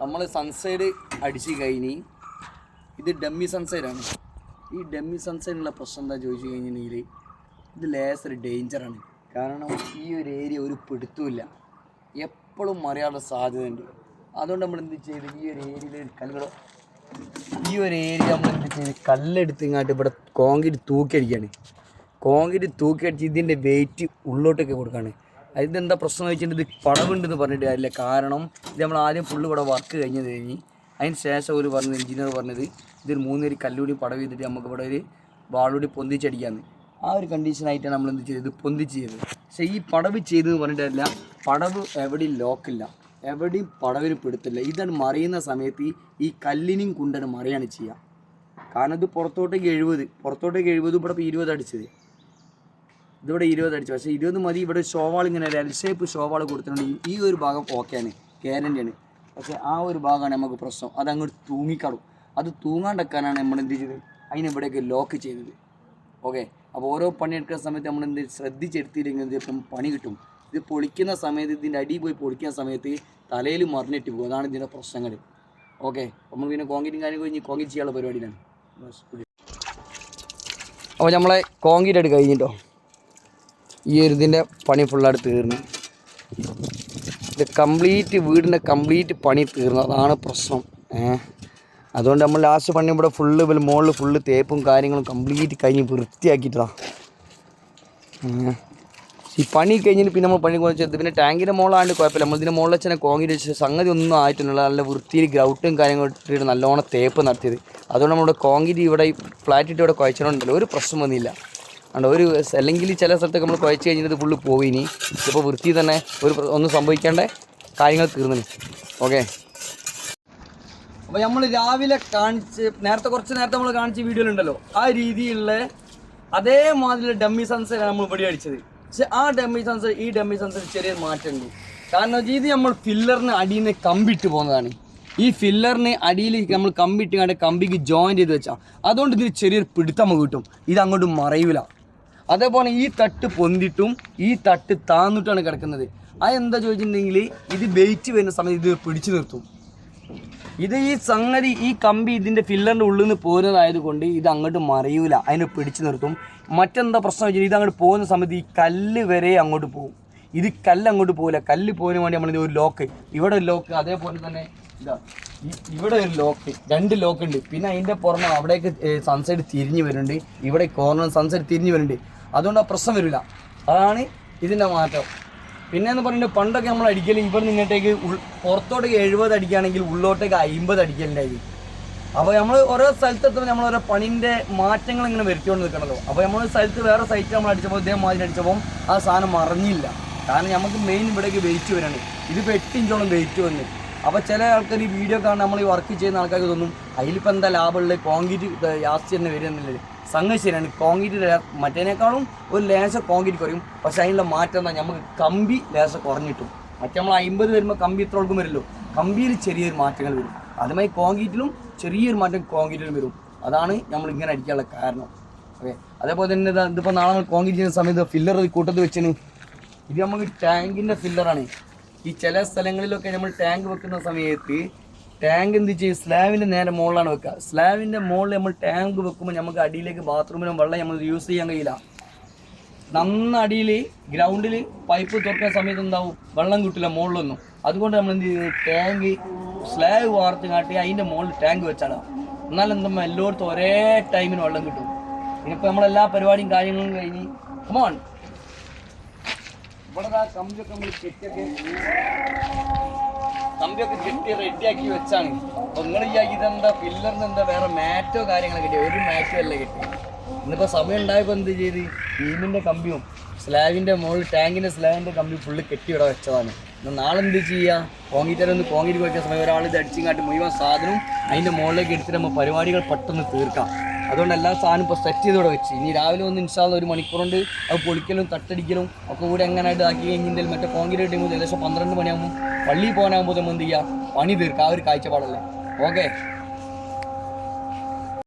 നമ്മൾ സൺസൈഡ് അടിച്ച് കഴിഞ്ഞ് ഇത് ഡമ്മി സൺസൈഡാണ് ഈ ഡമ്മി സൺസൈഡിനുള്ള പ്രശ്നം എന്താ ചോദിച്ചു കഴിഞ്ഞിട്ടുണ്ടെങ്കിൽ ഇത് ലേസർ ഡേഞ്ചറാണ് കാരണം ഈ ഒരു ഏരിയ ഒരു പിടുത്തുമില്ല എപ്പോഴും മറിയാനുള്ള സാധ്യതയുണ്ട്. അതുകൊണ്ട് നമ്മൾ എന്ത് ചെയ്ത് ഈ ഒരു ഏരിയയിൽ കല്ലുകൾ ഈ ഒരു ഏരിയ നമ്മൾ എന്ത് ചെയ്ത് കല്ലെടുത്ത് ഇങ്ങോട്ട് ഇവിടെ കോൺക്രീറ്റ് തൂക്കിയടിക്കുകയാണ് കോൺക്രീറ്റ് തൂക്കിയടിച്ച് ഇതിന്റെ വെയിറ്റ് ഉള്ളോട്ടൊക്കെ കൊടുക്കുകയാണ് ഇതെന്താ പ്രശ്നം വെച്ചിട്ട് ഇത് ഇത് പടവുണ്ടെന്ന് പറഞ്ഞിട്ട് കാര്യമില്ല. കാരണം ഇത് നമ്മൾ ആദ്യം ഫുള്ള് ഇവിടെ വർക്ക് കഴിഞ്ഞത് കഴിഞ്ഞ് അതിന് ശേഷം ഒരു പറഞ്ഞത് എഞ്ചിനീയർ പറഞ്ഞത് ഇതൊരു മൂന്നേരി കല്ലുകൂടി പടവ് ചെയ്തിട്ട് നമുക്ക് ഇവിടെ ഒരു വാളൂടി പൊന്തിച്ചടിക്കാന്ന്. ആ ഒരു കണ്ടീഷനായിട്ടാണ് നമ്മൾ എന്ത് ചെയ്തത്? പൊന്തിച്ച് ചെയ്തത്. പക്ഷേ ഈ പടവ് ചെയ്തെന്ന് പറഞ്ഞിട്ടല്ല പടവ് എവിടെയും ലോക്കില്ല എവിടെയും പടവിന് പിടുത്തില്ല. ഇതാണ് മറിയുന്ന സമയത്ത് ഈ- കല്ലിനെയും കൊണ്ടാണ് മറിയാണ് ചെയ്യുക. കാരണം ഇത് പുറത്തോട്ടേക്ക് എഴുപത്. പുറത്തോട്ടേക്ക് എഴുപത് ഇവിടെ ഇപ്പോൾ ഇരുപത് അടിച്ചത്. ഇതിവിടെ ഇരുപത് അടിച്ചു. പക്ഷേ ഇരുപത് മതി. ഇവിടെ ഷോവാൾ ഇങ്ങനെ എൽ ഷേപ്പ് ഷോവാൾ കൊടുത്തിട്ടുണ്ട്. ഈ ഒരു ഭാഗം ഓക്കെയാണ് ഗ്യാരന്റിയാണ് പക്ഷേ ആ ഒരു ഭാഗമാണ് നമുക്ക് പ്രശ്നം. അത് അങ്ങോട്ട് തൂങ്ങിക്കടും അത് തൂങ്ങാണ്ടെക്കാനാണ് നമ്മൾ എന്ത് ചെയ്തത്? അതിന് ഇവിടേക്ക് ലോക്ക് ചെയ്തത്. ഓക്കെ അപ്പോൾ ഓരോ പണിയെടുക്കുന്ന സമയത്ത് നമ്മൾ എന്ത് ശ്രദ്ധിച്ചെടുത്തില്ലെങ്കിൽ ഇപ്പം പണി കിട്ടും? ഇത് പൊളിക്കുന്ന സമയത്ത് ഇതിന്റെ അടി പോയി പൊളിക്കുന്ന സമയത്ത് തലയിൽ മറിഞ്ഞിട്ട് പോകും. അതാണ് ഇതിന്റെ പ്രശ്നങ്ങൾ. ഓക്കെ നമ്മൾ പിന്നെ കോൺക്രീറ്റും കാര്യം കഴിഞ്ഞ് കോൺക്രീറ്റ് ചെയ്യാനുള്ള പരിപാടിയിലാണ്. അപ്പോൾ നമ്മളെ കോൺക്രീറ്റ് എടുക്കുക കഴിഞ്ഞിട്ടോ? ഈ ഒരു ഇതിന്റെ പണി ഫുള്ളായിട്ട് തീർന്നു. ഇത് കംപ്ലീറ്റ് വീടിന്റെ കംപ്ലീറ്റ് പണി തീർന്നു. അതാണ് പ്രശ്നം. അതുകൊണ്ട് നമ്മൾ ലാസ്റ്റ് പണി ഇവിടെ ഫുള്ള് ഇവിടെ മുകളിൽ ഫുള്ള് തേപ്പും കാര്യങ്ങളും കംപ്ലീറ്റ് കഴിഞ്ഞ് വൃത്തിയാക്കിയിട്ടാ ഈ പണി കഴിഞ്ഞിട്ട് പിന്നെ നമ്മൾ പണി കുറച്ച് പിന്നെ ടാങ്കിന്റെ മുകളാണ്ട് കുഴപ്പമില്ല. നമ്മൾ ഇതിന്റെ മുകളിൽ വെച്ചാൽ കോങ്ങി വെച്ച് സംഗതി ഒന്നും ആയിട്ടില്ല നല്ല വൃത്തിയിൽ ഗ്രൗട്ടും കാര്യങ്ങളും ഇട്ടിട്ട് നല്ലോണം തേപ്പ് നടത്തിയത്. അതുകൊണ്ട് നമ്മുടെ കോൺക്രീറ്റ് ഇവിടെ ഫ്ലാറ്റ് ഇട്ട് ഇവിടെ കുഴച്ചിട്ടുണ്ടല്ലോ ഒരു പ്രശ്നം വന്നില്ല. അതുകൊണ്ട് ഒരു അല്ലെങ്കിൽ ചില സ്ഥലത്തൊക്കെ നമ്മൾ കുഴച്ച് കഴിഞ്ഞിട്ട് ഫുള്ള് പോയി ഇനി ഇപ്പോൾ വൃത്തി തന്നെ ഒരു ഒന്നും സംഭവിക്കേണ്ട കാര്യങ്ങൾ തീർന്നു ഓക്കെ അപ്പോൾ നമ്മൾ രാവിലെ കാണിച്ച് നേരത്തെ കുറച്ച് നേരത്തെ നമ്മൾ കാണിച്ച വീഡിയോയിലുണ്ടല്ലോ ആ രീതിയിലുള്ള അതേമാതിരി ഡമ്മി സൺസൈഡ് നമ്മൾ ഇവിടെ അടിച്ചത്. പക്ഷെ ആ ഡമ്മി സൺസൈഡ് ഈ ഡമ്മി സൺസൈഡ് ചെറിയ മാറ്റമുണ്ട്. കാരണം ഇത് നമ്മൾ ഫില്ലറിന് അടിയിൽ നിന്ന് കമ്പിട്ട് പോകുന്നതാണ്. ഈ ഫില്ലറിന് അടിയിൽ നമ്മൾ കമ്പിട്ട് കണ്ട് കമ്പിക്ക് ജോയിൻ ചെയ്ത് വെച്ചാൽ അതുകൊണ്ട് ഇതിന് ചെറിയൊരു പിടുത്തം കിട്ടും. ഇത് അങ്ങോട്ട് മറയൂല. അതേപോലെ ഈ തട്ട് പൊന്തിട്ടും ഈ തട്ട് താന്നിട്ടാണ് കിടക്കുന്നത്. അതെന്താ ചോദിച്ചിട്ടുണ്ടെങ്കിൽ ഇത് വെയിറ്റ് വരുന്ന സമയത്ത് ഇത് പിടിച്ചു നിർത്തും. ഇത് ഈ സംഗതി ഈ കമ്പി ഇതിന്റെ ഫില്ലറിന്റെ ഉള്ളിൽ നിന്ന് പോരുന്നതായത് കൊണ്ട് ഇത് അങ്ങോട്ട് മറിയൂല. അതിനെ പിടിച്ചു നിർത്തും. മറ്റെന്താ പ്രശ്നം വെച്ചാൽ ഇത് അങ്ങോട്ട് പോകുന്ന സമയത്ത് ഈ കല്ല് വരെ അങ്ങോട്ട് പോകും. ഇത് കല്ല് അങ്ങോട്ട് പോകില്ല കല്ല് പോകുന്നതിന് വേണ്ടി നമ്മളിത് ഒരു ലോക്ക് ഇവിടെ ലോക്ക് അതേപോലെ തന്നെ ഇതാ. ഇവിടെ ഒരു ലോക്ക് രണ്ട് ലോക്ക് ഉണ്ട്. പിന്നെ അതിന്റെ പുറമെ അവിടേക്ക് സൺസൈഡ് തിരിഞ്ഞ് വരുന്നുണ്ട്. ഇവിടെ കോർണർ സൺസൈഡ് തിരിഞ്ഞ് വരുന്നുണ്ട്. അതുകൊണ്ട് ആ പ്രശ്നം വരില്ല. അതാണ് ഇതിന്റെ മാറ്റം. പിന്നെ എന്ന് പറഞ്ഞിട്ട് പണ്ടൊക്കെ നമ്മൾ അടിക്കൽ ഇവിടെ നിന്നിട്ടേക്ക് പുറത്തോട്ടേക്ക് എഴുപത് അടിക്കുകയാണെങ്കിൽ ഉള്ളോട്ടേക്ക് അമ്പത് അടിക്കലുണ്ടായി അപ്പോൾ നമ്മൾ ഓരോ സ്ഥലത്തെത്തുമ്പോൾ നമ്മൾ ഓരോ പണിന്റെ മാറ്റങ്ങൾ ഇങ്ങനെ വരുത്തിക്കൊണ്ട് നിൽക്കണല്ലോ. അപ്പോൾ നമ്മൾ സ്ഥലത്ത് വേറെ സൈറ്റ് നമ്മൾ അടിച്ചപ്പോൾ ഇതേമാതിരി അടിച്ചപ്പോൾ ആ സാധനം മറിഞ്ഞില്ല. കാരണം നമുക്ക് മെയിൻ ഇവിടേക്ക് വെയിറ്റ് വരാണ്. ഇതിപ്പോൾ എട്ട് ഇഞ്ചോളം വെയിറ്റ് വന്ന്. അപ്പോൾ ചില ആൾക്കാർ ഈ വീഡിയോ കാണാൻ നമ്മൾ ഈ വർക്ക് ചെയ്യുന്ന ആൾക്കാർക്ക് തോന്നും അതിലിപ്പോൾ എന്താ ലാഭമുള്ളത് കോൺക്രീറ്റ് ജാസ്തി തന്നെ വരുന്നില്ലേ സംഗതി ശരിയാണ് കോൺക്രീറ്റ് മറ്റേനേക്കാളും ഒരു ലേശം കോൺക്രീറ്റ് കുറയും. പക്ഷെ അതിനുള്ള മാറ്റം എന്താ? നമുക്ക് കമ്പി ലേശം കുറഞ്ഞിട്ടും. മറ്റേ നമ്മൾ അമ്പത് വരുമ്പോൾ കമ്പി ഇത്ര വരില്ലോ കമ്പിയിൽ ചെറിയൊരു മാറ്റങ്ങൾ വരും. അതുമായി കോൺക്രീറ്റിലും ചെറിയൊരു മാറ്റം കോൺക്രീറ്റിലും വരും. അതാണ് നമ്മൾ ഇങ്ങനെ അടിക്കാനുള്ള കാരണം. ഓക്കെ. അതേപോലെ തന്നെ ഇതാ ഇതിപ്പോൾ നാളെ നമ്മൾ കോൺക്രീറ്റ് ചെയ്യുന്ന സമയത്ത് ഫില്ലർ കൂട്ടത്ത് വെച്ചിന്. ഇത് നമുക്ക് ടാങ്കിന്റെ ഫില്ലറാണ് ഈ ചില സ്ഥലങ്ങളിലൊക്കെ നമ്മൾ ടാങ്ക് വെക്കുന്ന സമയത്ത് ടാങ്ക് എന്ത് ചെയ്യും? സ്ലാബിന്റെ നേരെ മുകളിലാണ് വെക്കുക. സ്ലാബിന്റെ മുകളിൽ നമ്മൾ ടാങ്ക് വെക്കുമ്പോൾ നമുക്ക് അടിയിലേക്ക് ബാത്റൂമിലും വെള്ളം നമ്മൾ യൂസ് ചെയ്യാൻ കഴിയില്ല. നന്ന അടിയിൽ ഗ്രൗണ്ടിൽ പൈപ്പ് തുറക്കുന്ന സമയത്ത് എന്താവും? വെള്ളം കിട്ടില്ല മുകളിലൊന്നും അതുകൊണ്ട് നമ്മൾ എന്ത് ചെയ്തു ടാങ്ക് സ്ലാബ് വാർത്ത് കാട്ടി അതിന്റെ മുകളിൽ ടാങ്ക് വെച്ചാണ്. എന്നാലും എന്താ എല്ലായിടത്തും ഒരേ ടൈമിന് വെള്ളം കിട്ടും. ഇനിയിപ്പോൾ നമ്മളെല്ലാ പരിപാടിയും കാര്യങ്ങളും കഴിഞ്ഞ് കമോൺ കമ്പിയൊക്കെ നമ്മൾ കെട്ടിയൊക്കെ കമ്പിയൊക്കെ കെട്ടി റെഡിയാക്കി വെച്ചാണ്. അപ്പൊ നിങ്ങൾ ഈ ഇതെന്താ പില്ലറിന് എന്താ വേറെ മാറ്റോ കാര്യങ്ങളൊക്കെ കിട്ടിയ? ഒരു മാറ്റോ അല്ല കിട്ടി ഇന്നിപ്പോ സമയം ഉണ്ടായപ്പോ എന്ത് ചെയ്ത്? ടീമിന്റെ കമ്പിയും സ്ലാബിന്റെ മുകളിൽ ടാങ്കിന്റെ സ്ലാബിന്റെ കമ്പി ഫുള്ള് കെട്ടി ഇവിടെ വെച്ചതാണ്. നാളെ എന്ത് ചെയ്യുക കോൺക്രീറ്റ് ഒന്ന് കോൺക്രീറ്റ് വെക്കുന്ന സമയം. ഒരാൾ ഇത് കാട്ടി മുഴുവൻ സാധനവും അതിന്റെ മുകളിലേക്ക് എടുത്തിട്ട് നമ്മൾ പരിപാടികൾ പെട്ടെന്ന് തീർക്കാം. അതുകൊണ്ട് എല്ലാ സാധനം ഇപ്പോൾ സെറ്റ് ചെയ്ത് ഇവിടെ വെച്ച്. ഇനി രാവിലെ ഒന്ന് ഇൻസ്റ്റാൾ ഒരു മണിക്കൂറുണ്ട്. അത് പൊളിക്കലും തട്ടടിക്കലും ഒക്കെ കൂടി എങ്ങനെയായിട്ട് ആക്കി കഴിഞ്ഞാൽ മറ്റേ കോൺക്രീറ്റ് ഇടുമ്പോൾ ഏകദേശം പന്ത്രണ്ട് മണിയാകുമ്പോൾ പള്ളിയിൽ പോകാനാകുമ്പോൾ നമ്മൾ എന്ത് ചെയ്യുക പണി തീർക്കുക ആ ഒരു കാഴ്ചപ്പാടല്ലേ. ഓക്കെ